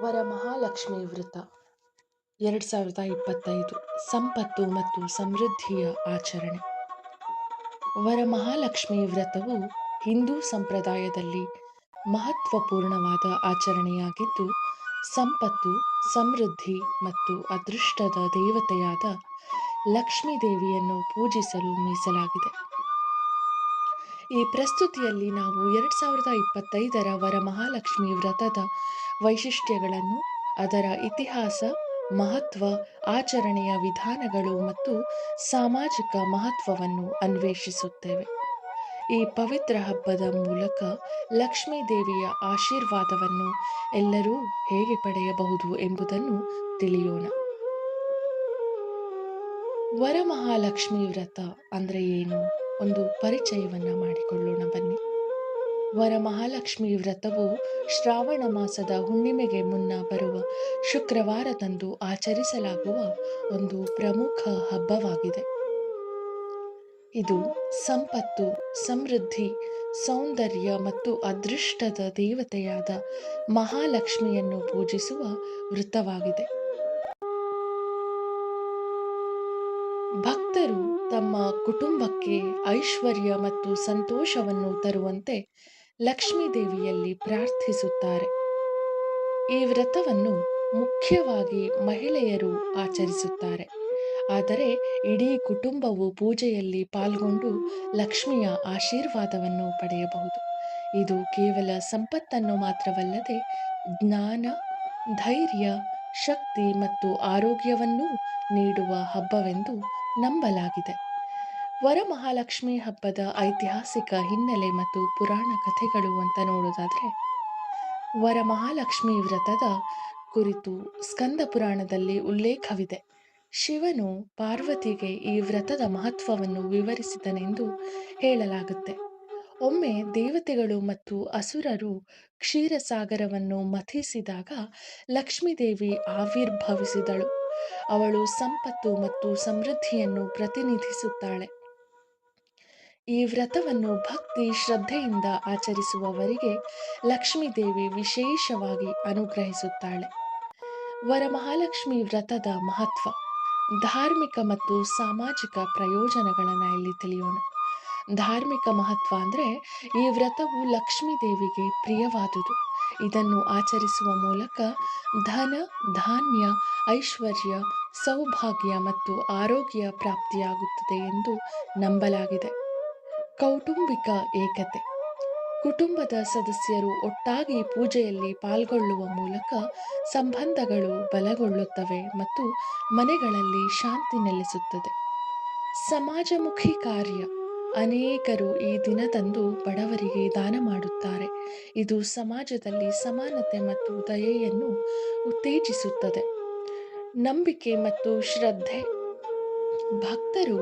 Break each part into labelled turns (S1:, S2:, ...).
S1: ವರಮಹಾಲಕ್ಷ್ಮಿ ವ್ರತ ಎರಡು ಸಾವಿರದ ಇಪ್ಪತ್ತೈದು. ಸಂಪತ್ತು ಮತ್ತು ಸಮೃದ್ಧಿಯ ಆಚರಣೆ. ವರಮಹಾಲಕ್ಷ್ಮಿ ವ್ರತವು ಹಿಂದೂ ಸಂಪ್ರದಾಯದಲ್ಲಿ ಮಹತ್ವಪೂರ್ಣವಾದ ಆಚರಣೆಯಾಗಿದ್ದು, ಸಂಪತ್ತು, ಸಮೃದ್ಧಿ ಮತ್ತು ಅದೃಷ್ಟದ ದೇವತೆಯಾದ ಲಕ್ಷ್ಮೀ ದೇವಿಯನ್ನು ಪೂಜಿಸಲು ಮೀಸಲಾಗಿದೆ. ಈ ಪ್ರಸ್ತುತಿಯಲ್ಲಿ ನಾವು ಎರಡು ಸಾವಿರದ ಇಪ್ಪತ್ತೈದರ ವರಮಹಾಲಕ್ಷ್ಮಿ ವ್ರತದ ವೈಶಿಷ್ಟ್ಯಗಳನ್ನು, ಅದರ ಇತಿಹಾಸ, ಮಹತ್ವ, ಆಚರಣೆಯ ವಿಧಾನಗಳು ಮತ್ತು ಸಾಮಾಜಿಕ ಮಹತ್ವವನ್ನು ಅನ್ವೇಷಿಸುತ್ತೇವೆ. ಈ ಪವಿತ್ರ ಹಬ್ಬದ ಮೂಲಕ ಲಕ್ಷ್ಮೀ ದೇವಿಯ ಆಶೀರ್ವಾದವನ್ನು ಎಲ್ಲರೂ ಹೇಗೆ ಪಡೆಯಬಹುದು ಎಂಬುದನ್ನು ತಿಳಿಯೋಣ. ವರಮಹಾಲಕ್ಷ್ಮಿ ವ್ರತ ಅಂದರೆ ಏನು? ಒಂದು ಪರಿಚಯವನ್ನ ಮಾಡಿಕೊಳ್ಳೋಣ ಬನ್ನಿ. ವರಮಹಾಲಕ್ಷ್ಮಿ ವ್ರತವು ಶ್ರಾವಣ ಮಾಸದ ಹುಣ್ಣಿಮೆಗೆ ಮುನ್ನ ಬರುವ ಶುಕ್ರವಾರದಂದು ಆಚರಿಸಲಾಗುವ ಒಂದು ಪ್ರಮುಖ ಹಬ್ಬವಾಗಿದೆ. ಇದು ಸಂಪತ್ತು, ಸಮೃದ್ಧಿ, ಸೌಂದರ್ಯ ಮತ್ತು ಅದೃಷ್ಟದ ದೇವತೆಯಾದ ಮಹಾಲಕ್ಷ್ಮಿಯನ್ನು ಪೂಜಿಸುವ ವೃತ್ತವಾಗಿದೆ ಭಕ್ತರು ತಮ್ಮ ಕುಟುಂಬಕ್ಕೆ ಐಶ್ವರ್ಯ ಮತ್ತು ಸಂತೋಷವನ್ನು ತರುವಂತೆ ಲಕ್ಷ್ಮೀ ದೇವಿಯಲ್ಲಿ ಪ್ರಾರ್ಥಿಸುತ್ತಾರೆ. ಈ ವ್ರತವನ್ನು ಮುಖ್ಯವಾಗಿ ಮಹಿಳೆಯರು ಆಚರಿಸುತ್ತಾರೆ. ಆದರೆ ಇಡೀ ಕುಟುಂಬವು ಪೂಜೆಯಲ್ಲಿ ಪಾಲ್ಗೊಂಡು ಲಕ್ಷ್ಮಿಯ ಆಶೀರ್ವಾದವನ್ನು ಪಡೆಯಬಹುದು. ಇದು ಕೇವಲ ಸಂಪತ್ತನ್ನು ಮಾತ್ರವಲ್ಲದೆ ಜ್ಞಾನ, ಧೈರ್ಯ, ಶಕ್ತಿ ಮತ್ತು ಆರೋಗ್ಯವನ್ನೂ ನೀಡುವ ಹಬ್ಬವೆಂದು ನಂಬಲಾಗಿದೆ. ವರಮಹಾಲಕ್ಷ್ಮಿ ಹಬ್ಬದ ಐತಿಹಾಸಿಕ ಹಿನ್ನೆಲೆ ಮತ್ತು ಪುರಾಣ ಕಥೆಗಳು ಅಂತ ನೋಡೋದಾದ್ರೆ ವರಮಹಾಲಕ್ಷ್ಮಿ ವ್ರತದ ಕುರಿತು ಸ್ಕಂದ ಪುರಾಣದಲ್ಲಿ ಉಲ್ಲೇಖವಿದೆ. ಶಿವನು ಪಾರ್ವತಿಗೆ ಈ ವ್ರತದ ಮಹತ್ವವನ್ನು ವಿವರಿಸಿದನೆಂದು ಹೇಳಲಾಗುತ್ತೆ. ಒಮ್ಮೆ ದೇವತೆಗಳು ಮತ್ತು ಅಸುರರು ಕ್ಷೀರಸಾಗರವನ್ನು ಮಥಿಸಿದಾಗ ಲಕ್ಷ್ಮೀದೇವಿ ಆವಿರ್ಭವಿಸಿದಳು. ಅವಳು ಸಂಪತ್ತು ಮತ್ತು ಸಮೃದ್ಧಿಯನ್ನು ಪ್ರತಿನಿಧಿಸುತ್ತಾಳೆ. ಈ ವ್ರತವನ್ನು ಭಕ್ತಿ ಶ್ರದ್ಧೆಯಿಂದ ಆಚರಿಸುವವರಿಗೆ ಲಕ್ಷ್ಮೀದೇವಿ ವಿಶೇಷವಾಗಿ ಅನುಗ್ರಹಿಸುತ್ತಾಳೆ. ವರಮಹಾಲಕ್ಷ್ಮಿ ವ್ರತದ ಮಹತ್ವ, ಧಾರ್ಮಿಕ ಮತ್ತು ಸಾಮಾಜಿಕ ಪ್ರಯೋಜನಗಳನ್ನು ಇಲ್ಲಿ ತಿಳಿಯೋಣ. ಧಾರ್ಮಿಕ ಮಹತ್ವ ಅಂದರೆ ಈ ವ್ರತವು ಲಕ್ಷ್ಮೀ ದೇವಿಗೆ ಪ್ರಿಯವಾದುದು. ಇದನ್ನು ಆಚರಿಸುವ ಮೂಲಕ ಧನ, ಧಾನ್ಯ, ಐಶ್ವರ್ಯ, ಸೌಭಾಗ್ಯ ಮತ್ತು ಆರೋಗ್ಯ ಪ್ರಾಪ್ತಿಯಾಗುತ್ತದೆ ಎಂದು ನಂಬಲಾಗಿದೆ. ಕೌಟುಂಬಿಕ ಏಕತೆ. ಕುಟುಂಬದ ಸದಸ್ಯರು ಒಟ್ಟಾಗಿ ಪೂಜೆಯಲ್ಲಿ ಪಾಲ್ಗೊಳ್ಳುವ ಮೂಲಕ ಸಂಬಂಧಗಳು ಬಲಗೊಳ್ಳುತ್ತವೆ ಮತ್ತು ಮನೆಗಳಲ್ಲಿ ಶಾಂತಿ ನೆಲೆಸುತ್ತದೆ. ಸಮಾಜಮುಖಿ ಕಾರ್ಯ. ಅನೇಕರು ಈ ದಿನದಂದು ಬಡವರಿಗೆ ದಾನ ಮಾಡುತ್ತಾರೆ. ಇದು ಸಮಾಜದಲ್ಲಿ ಸಮಾನತೆ ಮತ್ತು ದಯೆಯನ್ನು ಉತ್ತೇಜಿಸುತ್ತದೆ. ನಂಬಿಕೆ ಮತ್ತು ಶ್ರದ್ಧೆ ಭಕ್ತರು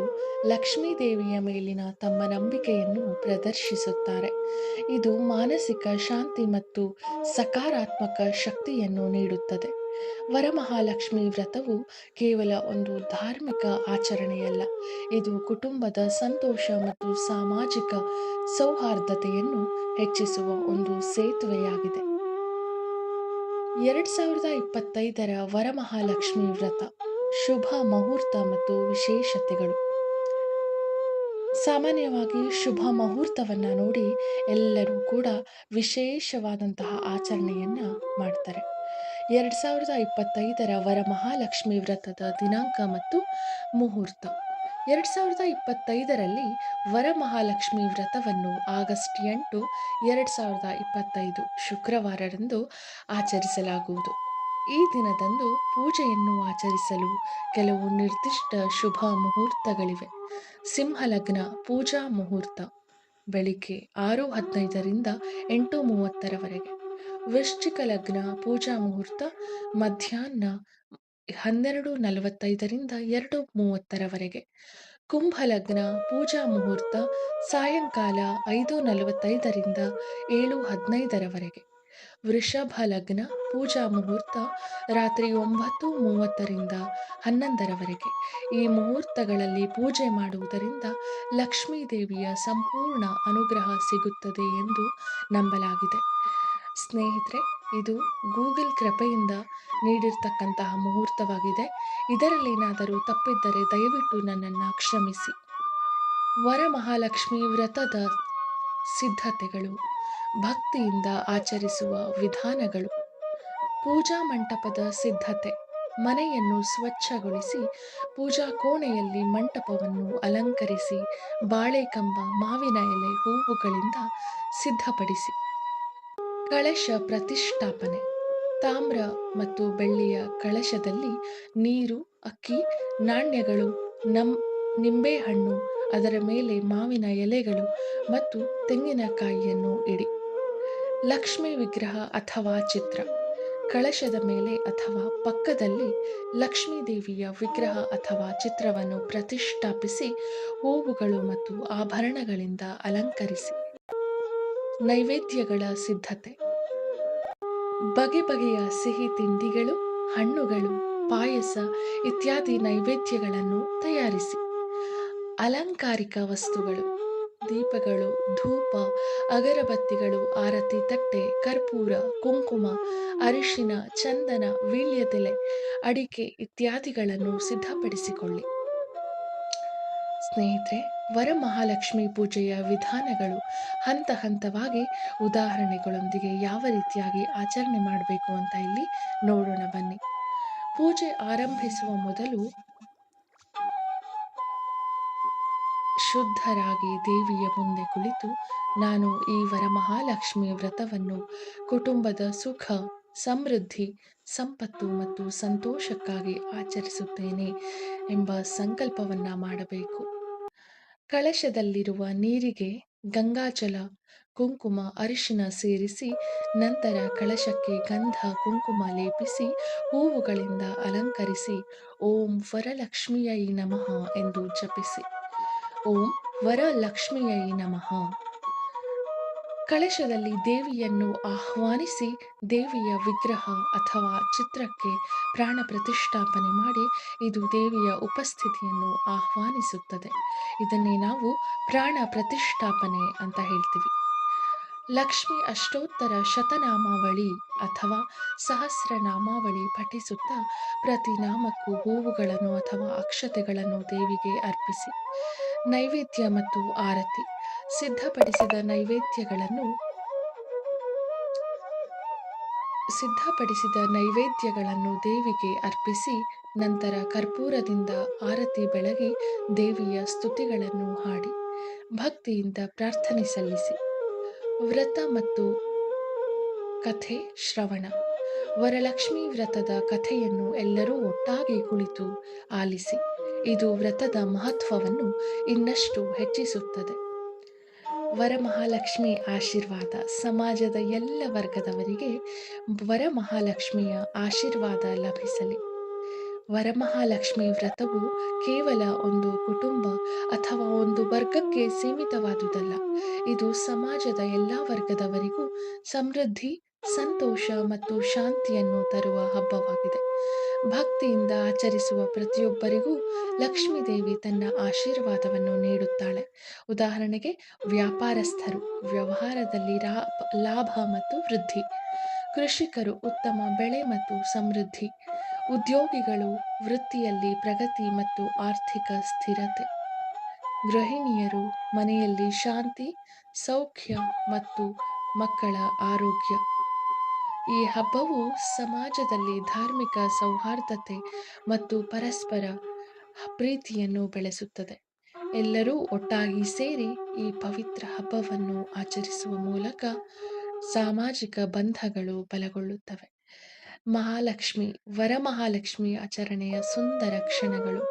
S1: ಲಕ್ಷ್ಮೀ ದೇವಿಯ ಮೇಲಿನ ತಮ್ಮ ನಂಬಿಕೆಯನ್ನು ಪ್ರದರ್ಶಿಸುತ್ತಾರೆ. ಇದು ಮಾನಸಿಕ ಶಾಂತಿ ಮತ್ತು ಸಕಾರಾತ್ಮಕ ಶಕ್ತಿಯನ್ನು ನೀಡುತ್ತದೆ. ವರಮಹಾಲಕ್ಷ್ಮಿ ವ್ರತವು ಕೇವಲ ಒಂದು ಧಾರ್ಮಿಕ ಆಚರಣೆಯಲ್ಲ, ಇದು ಕುಟುಂಬದ ಸಂತೋಷ ಮತ್ತು ಸಾಮಾಜಿಕ ಸೌಹಾರ್ದತೆಯನ್ನು ಹೆಚ್ಚಿಸುವ ಒಂದು ಸೇತುವೆಯಾಗಿದೆ. ಎರಡ್ ಸಾವಿರದ ಇಪ್ಪತ್ತೈದರ ವರಮಹಾಲಕ್ಷ್ಮಿ ವ್ರತ. ಶುಭ ಮುಹೂರ್ತ ಮತ್ತು ವಿಶೇಷತೆಗಳು. ಸಾಮಾನ್ಯವಾಗಿ ಶುಭ ಮುಹೂರ್ತವನ್ನು ನೋಡಿ ಎಲ್ಲರೂ ಕೂಡ ವಿಶೇಷವಾದಂತಹ ಆಚರಣೆಯನ್ನ ಮಾಡ್ತಾರೆ. ಎರಡು ಸಾವಿರದ ಇಪ್ಪತ್ತೈದರ ವರಮಹಾಲಕ್ಷ್ಮಿ ವ್ರತದ ದಿನಾಂಕ ಮತ್ತು ಮುಹೂರ್ತ. ಎರಡು ಸಾವಿರದ ಇಪ್ಪತ್ತೈದರಲ್ಲಿ ವರಮಹಾಲಕ್ಷ್ಮಿ ವ್ರತವನ್ನು ಆಗಸ್ಟ್ ಎಂಟು, ಎರಡು ಸಾವಿರದ ಇಪ್ಪತ್ತೈದು ಶುಕ್ರವಾರರಂದು ಆಚರಿಸಲಾಗುವುದು. ಈ ದಿನದಂದು ಪೂಜೆಯನ್ನು ಆಚರಿಸಲು ಕೆಲವು ನಿರ್ದಿಷ್ಟ ಶುಭ ಮುಹೂರ್ತಗಳಿವೆ. ಸಿಂಹಲಗ್ನ ಪೂಜಾ ಮುಹೂರ್ತ, ಬೆಳಿಗ್ಗೆ ಆರು ಹದಿನೈದರಿಂದ ಎಂಟು ಮೂವತ್ತರವರೆಗೆ. ವೃಶ್ಚಿಕ ಲಗ್ನ ಪೂಜಾ ಮುಹೂರ್ತ, ಮಧ್ಯಾಹ್ನ ಹನ್ನೆರಡು ನಲವತ್ತೈದರಿಂದ ಎರಡು ಮೂವತ್ತರವರೆಗೆ. ಕುಂಭಲಗ್ನ ಪೂಜಾ ಮುಹೂರ್ತ, ಸಾಯಂಕಾಲ ಐದು ನಲವತ್ತೈದರಿಂದ ಏಳು ಹದಿನೈದರವರೆಗೆ. ವೃಷಭ ಲಗ್ನ, ಪೂಜಾ ಮುಹೂರ್ತ, ರಾತ್ರಿ ಒಂಬತ್ತು ಮೂವತ್ತರಿಂದ ಹನ್ನೊಂದರವರೆಗೆ. ಈ ಮುಹೂರ್ತಗಳಲ್ಲಿ ಪೂಜೆ ಮಾಡುವುದರಿಂದ ಲಕ್ಷ್ಮೀ ದೇವಿಯ ಸಂಪೂರ್ಣ ಅನುಗ್ರಹ ಸಿಗುತ್ತದೆ ಎಂದು ನಂಬಲಾಗಿದೆ. ಸ್ನೇಹಿತರೆ, ಇದು ಗೂಗಲ್ ಕೃಪೆಯಿಂದ ನೀಡಿರ್ತಕ್ಕಂತಹ ಮುಹೂರ್ತವಾಗಿದೆ. ಇದರಲ್ಲೇನಾದರೂ ತಪ್ಪಿದ್ದರೆ ದಯವಿಟ್ಟು ನನ್ನನ್ನು ಕ್ಷಮಿಸಿ. ವರಮಹಾಲಕ್ಷ್ಮಿ ವ್ರತದ ಸಿದ್ಧತೆಗಳು. ಭಕ್ತಿಯಿಂದ ಆಚರಿಸುವ ವಿಧಾನಗಳು. ಪೂಜಾ ಮಂಟಪದ ಸಿದ್ಧತೆ. ಮನೆಯನ್ನು ಸ್ವಚ್ಛಗೊಳಿಸಿ ಪೂಜಾ ಕೋಣೆಯಲ್ಲಿ ಮಂಟಪವನ್ನು ಅಲಂಕರಿಸಿ ಬಾಳೆಕಂಬ, ಮಾವಿನ ಎಲೆ ಹೂವುಗಳಿಂದ ಸಿದ್ಧಪಡಿಸಿ. ಕಳಶ ಪ್ರತಿಷ್ಠಾಪನೆ. ತಾಮ್ರ ಮತ್ತು ಬೆಳ್ಳಿಯ ಕಳಶದಲ್ಲಿ ನೀರು, ಅಕ್ಕಿ, ನಾಣ್ಯಗಳು, ನಮ್, ನಿಂಬೆಹಣ್ಣು, ಅದರ ಮೇಲೆ ಮಾವಿನ ಎಲೆಗಳು ಮತ್ತು ತೆಂಗಿನಕಾಯಿಯನ್ನು ಇಡಿ. ಲಕ್ಷ್ಮಿ ವಿಗ್ರಹ ಅಥವಾ ಚಿತ್ರ. ಕಳಶದ ಮೇಲೆ ಅಥವಾ ಪಕ್ಕದಲ್ಲಿ ಲಕ್ಷ್ಮೀ ದೇವಿಯ ವಿಗ್ರಹ ಅಥವಾ ಚಿತ್ರವನ್ನು ಪ್ರತಿಷ್ಠಾಪಿಸಿ ಹೂವುಗಳು ಮತ್ತು ಆಭರಣಗಳಿಂದ ಅಲಂಕರಿಸಿ. ನೈವೇದ್ಯಗಳ ಸಿದ್ಧತೆ. ಬಗೆ ಬಗೆಯ ಸಿಹಿ ತಿಂಡಿಗಳು, ಹಣ್ಣುಗಳು, ಪಾಯಸ ಇತ್ಯಾದಿ ನೈವೇದ್ಯಗಳನ್ನು ತಯಾರಿಸಿ. ಅಲಂಕಾರಿಕ ವಸ್ತುಗಳು. ದೀಪಗಳು, ಧೂಪ, ಅಗರಬತ್ತಿಗಳು, ಆರತಿ ತಟ್ಟೆ, ಕರ್ಪೂರ, ಕುಂಕುಮ, ಅರಿಶಿನ, ಚಂದನ ವೀಳ್ಯದೆಲೆ ಅಡಿಕೆ ಇತ್ಯಾದಿಗಳನ್ನು ಸಿದ್ಧಪಡಿಸಿಕೊಳ್ಳಿ. ಸ್ನೇಹಿತರೆ, ವರಮಹಾಲಕ್ಷ್ಮಿ ಪೂಜೆಯ ವಿಧಾನಗಳು ಹಂತ ಹಂತವಾಗಿ ಉದಾಹರಣೆಗಳೊಂದಿಗೆ ಯಾವ ರೀತಿಯಾಗಿ ಆಚರಣೆ ಮಾಡಬೇಕು ಅಂತ ಇಲ್ಲಿ ನೋಡೋಣ ಬನ್ನಿ. ಪೂಜೆ ಆರಂಭಿಸುವ ಮೊದಲು ಶುದ್ಧರಾಗಿ ದೇವಿಯ ಮುಂದೆ ಕುಳಿತು ನಾನು ಈ ವರಮಹಾಲಕ್ಷ್ಮಿ ವ್ರತವನ್ನು ಕುಟುಂಬದ ಸುಖ, ಸಮೃದ್ಧಿ, ಸಂಪತ್ತು ಮತ್ತು ಸಂತೋಷಕ್ಕಾಗಿ ಆಚರಿಸುತ್ತೇನೆ ಎಂಬ ಸಂಕಲ್ಪವನ್ನ ಮಾಡಬೇಕು. ಕಳಶದಲ್ಲಿರುವ ನೀರಿಗೆ ಗಂಗಾಜಲ, ಕುಂಕುಮ, ಅರಿಶಿನ ಸೇರಿಸಿ ನಂತರ ಕಳಶಕ್ಕೆ ಗಂಧ, ಕುಂಕುಮ ಲೇಪಿಸಿ ಹೂವುಗಳಿಂದ ಅಲಂಕರಿಸಿ ಓಂ ವರಲಕ್ಷ್ಮಿಯೈ ನಮಃ ಎಂದು ಜಪಿಸಿ. ಓಂ ವರಲಕ್ಷ್ಮಿಯೈ ನಮಃ. ಕಳಶದಲ್ಲಿ ದೇವಿಯನ್ನು ಆಹ್ವಾನಿಸಿ ದೇವಿಯ ವಿಗ್ರಹ ಅಥವಾ ಚಿತ್ರಕ್ಕೆ ಪ್ರಾಣ ಪ್ರತಿಷ್ಠಾಪನೆ ಮಾಡಿ ಇದು ದೇವಿಯ ಉಪಸ್ಥಿತಿಯನ್ನು ಆಹ್ವಾನಿಸುತ್ತದೆ. ಇದನ್ನೇ ನಾವು ಪ್ರಾಣ ಪ್ರತಿಷ್ಠಾಪನೆ ಅಂತ ಹೇಳ್ತೀವಿ. ಲಕ್ಷ್ಮಿ ಅಷ್ಟೋತ್ತರ ಶತನಾಮಾವಳಿ ಅಥವಾ ಸಹಸ್ರನಾಮಾವಳಿ ಪಠಿಸುತ್ತಾ ಪ್ರತಿ ನಾಮಕ್ಕೂ ಹೂವುಗಳನ್ನು ಅಥವಾ ಅಕ್ಷತೆಗಳನ್ನು ದೇವಿಗೆ ಅರ್ಪಿಸಿ. ನೈವೇದ್ಯ ಮತ್ತು ಆರತಿ ಸಿದ್ಧಪಡಿಸಿದ ನೈವೇದ್ಯಗಳನ್ನು ಸಿದ್ಧಪಡಿಸಿದ ನೈವೇದ್ಯಗಳನ್ನು ದೇವಿಗೆ ಅರ್ಪಿಸಿ ನಂತರ ಕರ್ಪೂರದಿಂದ ಆರತಿ ಬೆಳಗಿ ದೇವಿಯ ಸ್ತುತಿಗಳನ್ನು ಹಾಡಿ ಭಕ್ತಿಯಿಂದ ಪ್ರಾರ್ಥನೆ ಸಲ್ಲಿಸಿ. ವ್ರತ ಮತ್ತು ಕಥೆ ಶ್ರವಣ. ವರಲಕ್ಷ್ಮಿ ವ್ರತದ ಕಥೆಯನ್ನು ಎಲ್ಲರೂ ಒಟ್ಟಾಗಿ ಕುಳಿತು ಆಲಿಸಿ. ಇದು ವ್ರತದ ಮಹತ್ವವನ್ನು ಇನ್ನಷ್ಟು ಹೆಚ್ಚಿಸುತ್ತದೆ. ವರಮಹಾಲಕ್ಷ್ಮಿ ಆಶೀರ್ವಾದ ಸಮಾಜದ ಎಲ್ಲ ವರ್ಗದವರಿಗೆ ವರಮಹಾಲಕ್ಷ್ಮಿಯ ಆಶೀರ್ವಾದ ಲಭಿಸಲಿ. ವರಮಹಾಲಕ್ಷ್ಮಿ ವ್ರತವು ಕೇವಲ ಒಂದು ಕುಟುಂಬ ಅಥವಾ ಒಂದು ವರ್ಗಕ್ಕೆ ಸೀಮಿತವಾದುದಲ್ಲ. ಇದು ಸಮಾಜದ ಎಲ್ಲ ವರ್ಗದವರಿಗೂ ಸಮೃದ್ಧಿ, ಸಂತೋಷ ಮತ್ತು ಶಾಂತಿಯನ್ನು ತರುವ ಹಬ್ಬವಾಗಿದೆ. ಭಕ್ತಿಯಿಂದ ಆಚರಿಸುವ ಪ್ರತಿಯೊಬ್ಬರಿಗೂ ಲಕ್ಷ್ಮೀದೇವಿ ತನ್ನ ಆಶೀರ್ವಾದವನ್ನು ನೀಡುತ್ತಾಳೆ. ಉದಾಹರಣೆಗೆ, ವ್ಯಾಪಾರಸ್ಥರು, ವ್ಯವಹಾರದಲ್ಲಿ ಲಾಭ ಮತ್ತು ವೃದ್ಧಿ. ಕೃಷಿಕರು ಉತ್ತಮ ಬೆಳೆ ಮತ್ತು ಸಮೃದ್ಧಿ. ಉದ್ಯೋಗಿಗಳು ವೃತ್ತಿಯಲ್ಲಿ ಪ್ರಗತಿ ಮತ್ತು ಆರ್ಥಿಕ ಸ್ಥಿರತೆ. ಗೃಹಿಣಿಯರು ಮನೆಯಲ್ಲಿ ಶಾಂತಿ, ಸೌಖ್ಯ ಮತ್ತು ಮಕ್ಕಳ ಆರೋಗ್ಯ. ಈ ಹಬ್ಬವು ಸಮಾಜದಲ್ಲಿ ಧಾರ್ಮಿಕ ಸೌಹಾರ್ದತೆ ಮತ್ತು ಪರಸ್ಪರ ಪ್ರೀತಿಯನ್ನು ಬೆಳೆಸುತ್ತದೆ. ಎಲ್ಲರೂ ಒಟ್ಟಾಗಿ ಸೇರಿ ಈ ಪವಿತ್ರ ಹಬ್ಬವನ್ನು ಆಚರಿಸುವ ಮೂಲಕ ಸಾಮಾಜಿಕ ಬಂಧಗಳು ಬಲಗೊಳ್ಳುತ್ತವೆ. ಮಹಾಲಕ್ಷ್ಮಿ, ವರಮಹಾಲಕ್ಷ್ಮಿ ಆಚರಣೆಯ ಸುಂದರ ಕ್ಷಣಗಳು.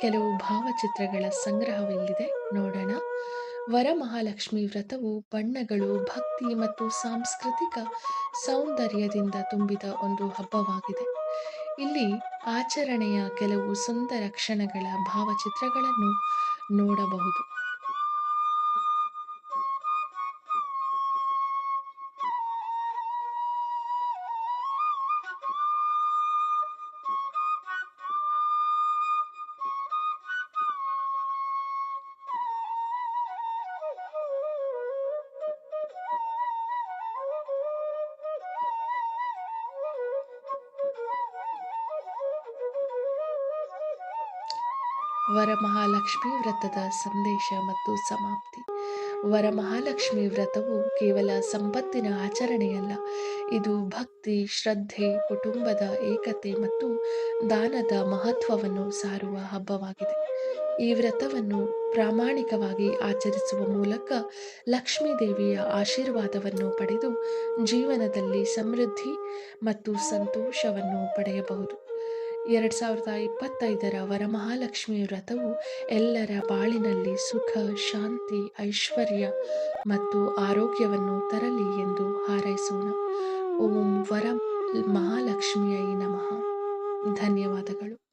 S1: ಕೆಲವು ಭಾವಚಿತ್ರಗಳ ಸಂಗ್ರಹವಿಲ್ಲಿದೆ. ನೋಡೋಣ. ವರಮಹಾಲಕ್ಷ್ಮಿ ವ್ರತವು ಬಣ್ಣಗಳು, ಭಕ್ತಿ ಮತ್ತು ಸಾಂಸ್ಕೃತಿಕ ಸೌಂದರ್ಯದಿಂದ ತುಂಬಿದ ಒಂದು ಹಬ್ಬವಾಗಿದೆ. ಇಲ್ಲಿ ಆಚರಣೆಯ ಕೆಲವು ಸುಂದರ ಕ್ಷಣಗಳ ಭಾವಚಿತ್ರಗಳನ್ನು ನೋಡಬಹುದು. ವರಮಹಾಲಕ್ಷ್ಮಿ ವ್ರತದ ಸಂದೇಶ ಮತ್ತು ಸಮಾಪ್ತಿ. ವರಮಹಾಲಕ್ಷ್ಮಿ ವ್ರತವು ಕೇವಲ ಸಂಪತ್ತಿನ ಆಚರಣೆಯಲ್ಲ, ಇದು ಭಕ್ತಿ, ಶ್ರದ್ಧೆ, ಕುಟುಂಬದ ಏಕತೆ ಮತ್ತು ದಾನದ ಮಹತ್ವವನ್ನು ಸಾರುವ ಹಬ್ಬವಾಗಿದೆ. ಈ ವ್ರತವನ್ನು ಪ್ರಾಮಾಣಿಕವಾಗಿ ಆಚರಿಸುವ ಮೂಲಕ ಲಕ್ಷ್ಮೀ ದೇವಿಯ ಆಶೀರ್ವಾದವನ್ನು ಪಡೆದು ಜೀವನದಲ್ಲಿ ಸಮೃದ್ಧಿ ಮತ್ತು ಸಂತೋಷವನ್ನು ಪಡೆಯಬಹುದು. ಎರಡು ಸಾವಿರದ ಇಪ್ಪತ್ತೈದರ ವರಮಹಾಲಕ್ಷ್ಮಿ ವ್ರತವು ಎಲ್ಲರ ಬಾಳಿನಲ್ಲಿ ಸುಖ, ಶಾಂತಿ, ಐಶ್ವರ್ಯ ಮತ್ತು ಆರೋಗ್ಯವನ್ನು ತರಲಿ ಎಂದು ಹಾರೈಸೋಣ. ಓಂ ವರ ಮಹಾಲಕ್ಷ್ಮಿಯೈ ನಮಃ. ಧನ್ಯವಾದಗಳು.